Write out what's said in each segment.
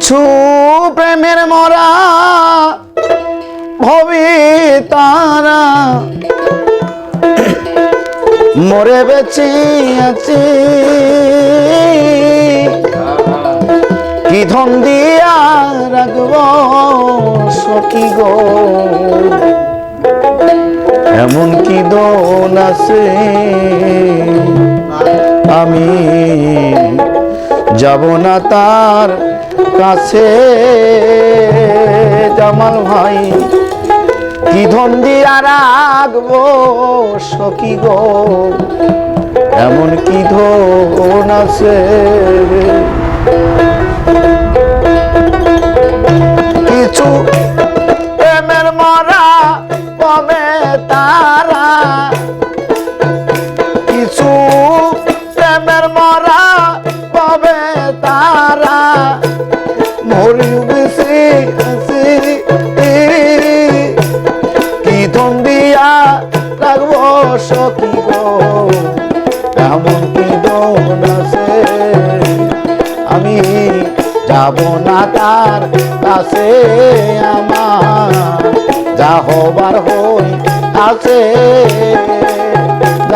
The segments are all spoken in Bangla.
কিছু প্রেমের মরা ভবি তারা। মরে বেঁচে আছে। কি ধন দিয়া রাখব সখী গো? এমন কি দোন আছে? আমি যাব না তার কাছে জামাল ভাই কি ধন দিয়া রাখব সখী গো? এমন কি ধন আছে? কিছু যাব না তার কাছে আমার। যা হবার হই আছে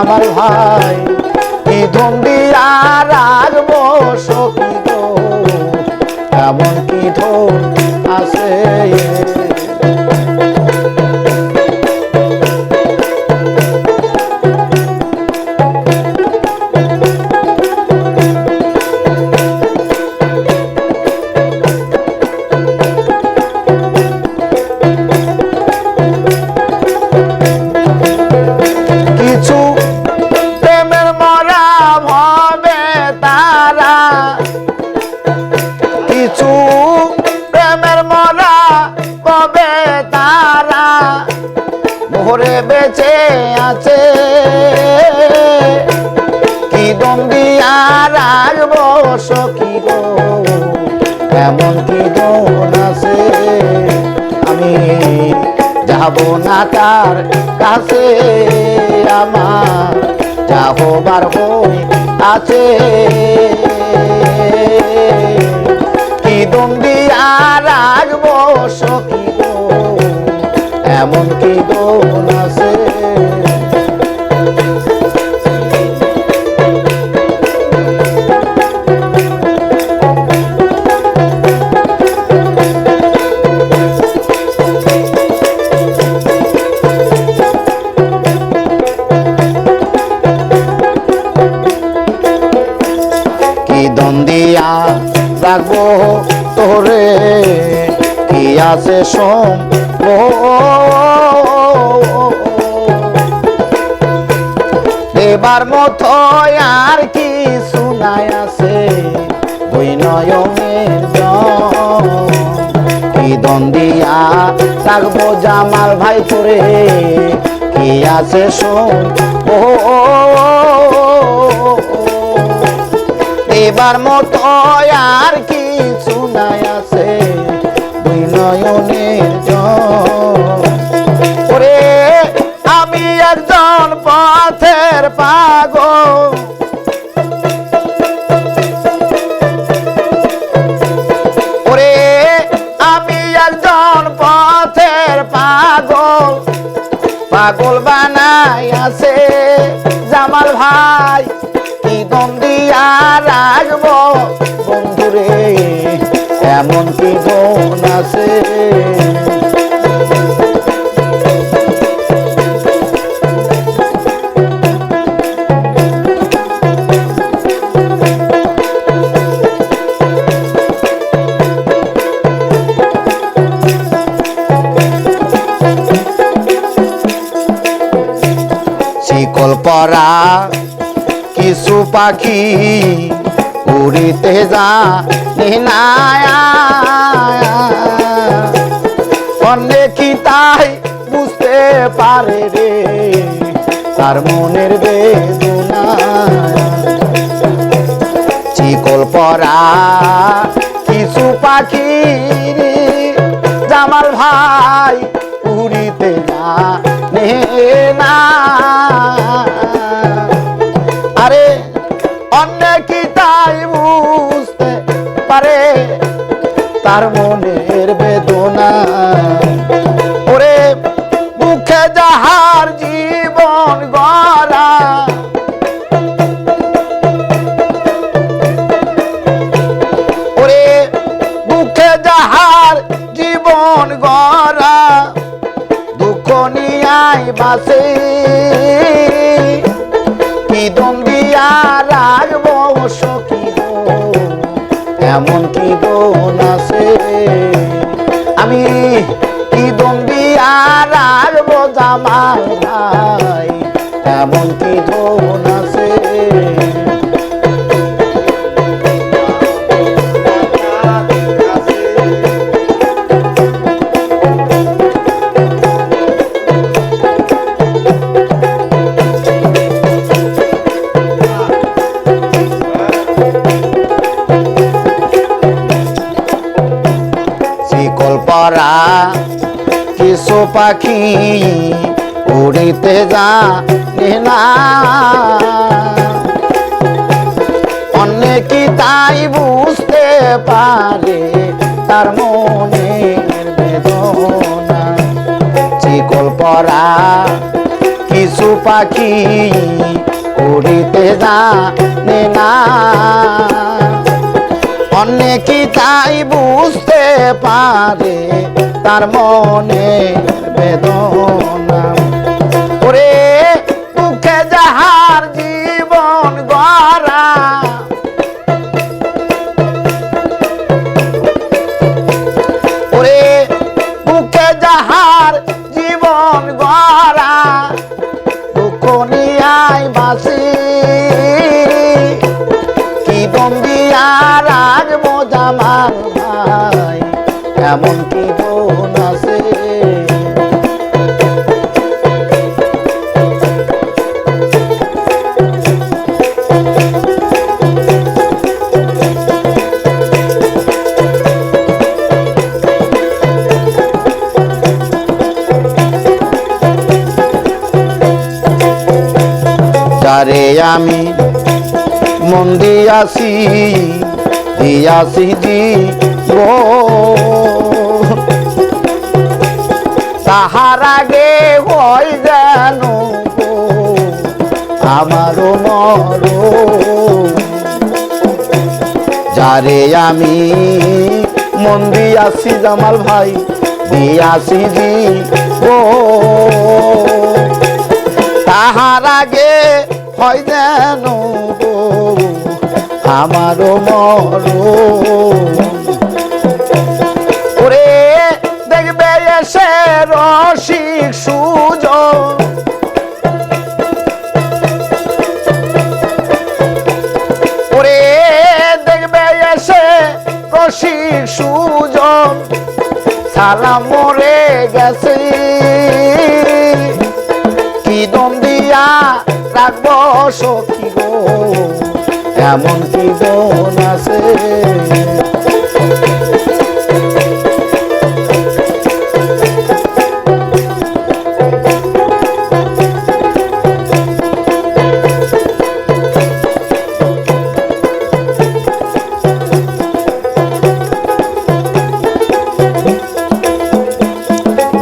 আমার ভাই, কি ধন্দিরা দিয়া সকিত এমন কি ধন আছে? কি দোন আছে। আমি যাব না তার কাছে। আমার যা হবার হই আছে। আছে সোম এবার মতো আর কি শোনাই আছে, ওই নয়নের। কি দ্বন্দ্বিয়া রাখব জামাল ভাই তোরে? কি আছে শোন ও এবার মতো আর কি শোনায় আছে দুই নয়নের। ওরে, আমি একজন পথের পাগল। আমি একজন পথের বানাই আছে জামাল ভাই, কি দ্বন্দ্বিয়া রাখব? এমন কি গুণ আছে? শিকল পরা কিছু পাখি উড়িতে যা অনেক কি তাই বুঝতে পারে রে? তার মনের বেদনা। চিকল পরা কিছু পাখি জামাল ভাই উড়িতে না তার মনের বেদনা। ওরে মুখে যাহার জীবন গলা ওরে মুখে যাহার জীবন গড়া। দুঃখ নিয়াই বাসে। কি দিয়া রাখব এমন কি বোন আছে? আমি কি দম্বি আর আর বোঝা ভাই এমন কি বোন পরা কিছু পাখি উড়িতে যা না। অনেকে তাই বুঝতে পারে, তার মনের বেদনা। চিকল পরা কিছু পাখি উড়িতে জানে না। অনেকে তাই বুঝতে পারে, তার মনে বেদনা। ওরে মুখে যাহার জীবন গড়া, ওরে মুখে যাহার জীবন গড়া, দুঃখ নিয়াই বাসি কি বন্দিয়া জামাল ভাই এমন কি বোন আছে? যারে আমি মন দিয়াছি দিয়াছি দি গো। তাহার আগে হয় যেন আমারও মর যারে আমি মন দিয়াছি জামাল ভাই দিয়াছি দি গো। তাহার আগে হয় যেন আমারও মর ওরে দেখবে এসে রসিক সুজন। ওরে দেখবে এসে রসিক সুজন। সালাম মরে গেছে। কি দম দিয়া রাখব সখী গো? এমন কি বোন আছে।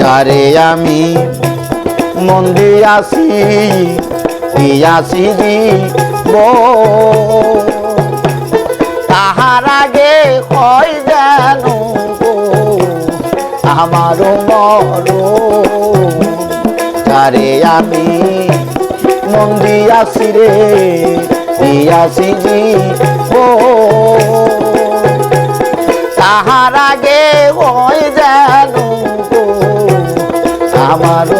যারে আমি মন দিয়াছি দিয়াছি দিব তাহার আগে হয় যেন আমারও মর। যারে আমি মন দিয়াছি রে দিয়াছি দিব তাহার আগে হয় যেন গো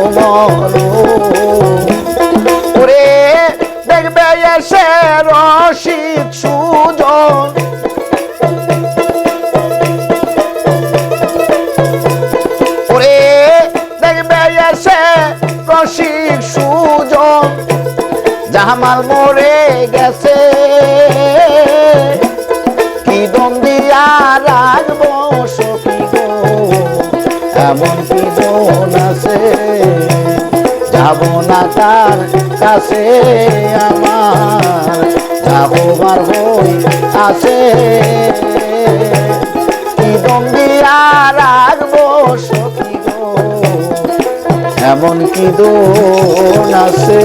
জামাল মরে গেছে। কি দ্বন্দ্বিয়া রাখব এমন কি বোন আছে? যাব না তার কাছে আমার। যাহবার হই আছে। কি দম দিয়া রাখব এমন কি দোন আছে?